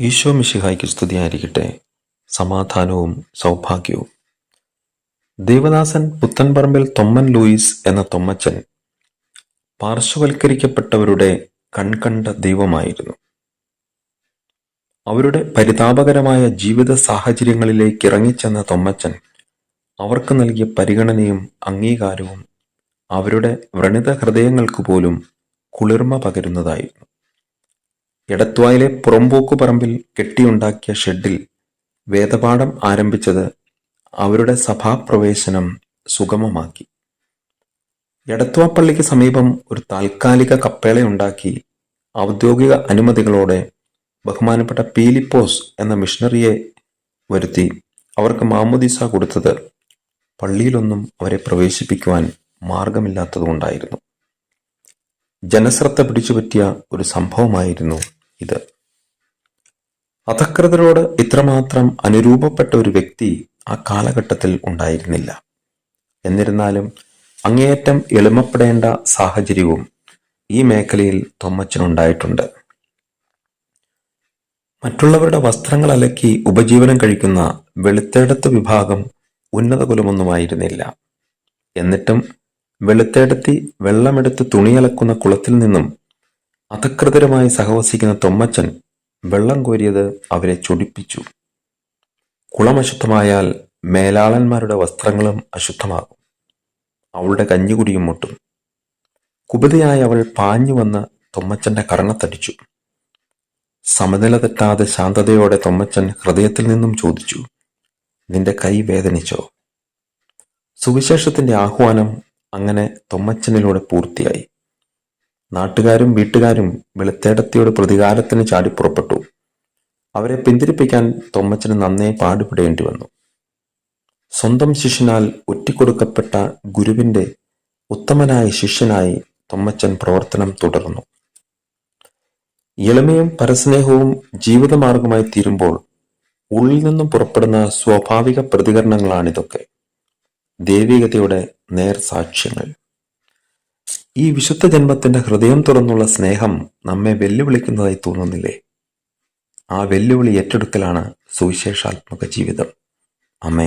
ഈശോ മിശിഹായ്ക്ക് സ്തുതിയായിരിക്കട്ടെ. സമാധാനവും സൗഭാഗ്യവും. ദേവദാസൻ പുത്തൻപറമ്പിൽ തൊമ്മൻ ലൂയിസ് എന്ന തൊമ്മച്ചൻ പാർശ്വവൽക്കരിക്കപ്പെട്ടവരുടെ കൺകണ്ട ദൈവമായിരുന്നു. അവരുടെ പരിതാപകരമായ ജീവിത സാഹചര്യങ്ങളിലേക്ക് ഇറങ്ങിച്ചെന്ന തൊമ്മച്ചൻ അവർക്ക് നൽകിയ പരിഗണനയും അംഗീകാരവും അവരുടെ വ്രണിത ഹൃദയങ്ങൾക്ക് പോലും കുളിർമ പകരുന്നതായിരുന്നു. എടത്വായിലെ പുറമ്പോക്കു പറമ്പിൽ കെട്ടിയുണ്ടാക്കിയ ഷെഡിൽ വേദപാഠം ആരംഭിച്ചത് അവരുടെ സഭാപ്രവേശനം സുഗമമാക്കി. എടത്വാപ്പള്ളിക്ക് പള്ളിക്ക് സമീപം ഒരു താൽക്കാലിക കപ്പേളയുണ്ടാക്കി ഔദ്യോഗിക അനുമതികളോടെ ബഹുമാനപ്പെട്ട പീലിപ്പോസ് എന്ന മിഷണറിയെ വരുത്തി അവർക്ക് മാമുദീസ കൊടുത്തത് പള്ളിയിലൊന്നും അവരെ പ്രവേശിപ്പിക്കുവാൻ മാർഗമില്ലാത്തതുകൊണ്ടായിരുന്നു. ജനശ്രദ്ധ പിടിച്ചുപറ്റിയ ഒരു സംഭവമായിരുന്നു ഇത്. അധകൃതരോട് ഇത്രമാത്രം അനുരൂപപ്പെട്ട ഒരു വ്യക്തി ആ കാലഘട്ടത്തിൽ ഉണ്ടായിരുന്നില്ല. എന്നിരുന്നാലും അങ്ങേയറ്റം എളിമപ്പെടേണ്ട സാഹചര്യവും ഈ മേഖലയിൽ തൊമ്മച്ചനുണ്ടായിട്ടുണ്ട്. മറ്റുള്ളവരുടെ വസ്ത്രങ്ങൾ അലക്കി ഉപജീവനം കഴിക്കുന്ന വെളുത്തേടത്ത് വിഭാഗം ഉന്നത കുലമൊന്നുമായിരുന്നില്ല എന്നിട്ടും വെളുത്തേടത്തി വെള്ളമെടുത്ത് തുണിയലക്കുന്ന കുളത്തിൽ നിന്നും അധകൃതരുമായി സഹവസിക്കുന്ന തൊമ്മച്ചൻ വെള്ളം കോരിയത് അവരെ ചൊടിപ്പിച്ചു. കുളം അശുദ്ധമായാൽ മേലാളന്മാരുടെ വസ്ത്രങ്ങളും അശുദ്ധമാകും. അവളുടെ കഞ്ഞികുടിയും മുട്ടും. കുപിതയായി അവൾ പാഞ്ഞു വന്ന് തൊമ്മച്ചന്റെ കർണത്തടിച്ചു സമനില തെറ്റാതെ ശാന്തതയോടെ തൊമ്മച്ചൻ ഹൃദയത്തിൽ നിന്നും ചോദിച്ചു നിന്റെ കൈ വേദനിച്ചോ? സുവിശേഷത്തിന്റെ ആഹ്വാനം അങ്ങനെ തൊമ്മച്ചനിലൂടെ പൂർത്തിയായി. നാട്ടുകാരും വീട്ടുകാരും വെളുത്തേടത്തിയോട് പ്രതികാരത്തിന് ചാടിപ്പുറപ്പെട്ടു അവരെ പിന്തിരിപ്പിക്കാൻ തൊമ്മച്ചന് നന്നേ പാടുപെടേണ്ടി വന്നു. സ്വന്തം ശിഷ്യനാൽ ഒറ്റിക്കൊടുക്കപ്പെട്ട ഗുരുവിന്റെ ഉത്തമനായ ശിഷ്യനായി തൊമ്മച്ചൻ പ്രവർത്തനം തുടർന്നു. എളിമയും പരസ്നേഹവും ജീവിതമാർഗമായി തീരുമ്പോൾ ഉള്ളിൽ നിന്നും പുറപ്പെടുന്ന സ്വാഭാവിക പ്രതികരണങ്ങളാണിതൊക്കെ. ദൈവികതയുടെ നേർസാക്ഷ്യങ്ങൾ. ഈ വിശുദ്ധ ജന്മത്തിന്റെ ഹൃദയം തുറന്നുള്ള സ്നേഹം നമ്മെ വെല്ലുവിളിക്കുന്നതായി തോന്നുന്നില്ലേ? ആ വെല്ലുവിളി ഏറ്റെടുക്കലാണ് സുവിശേഷാത്മക ജീവിതം. അമ്മേ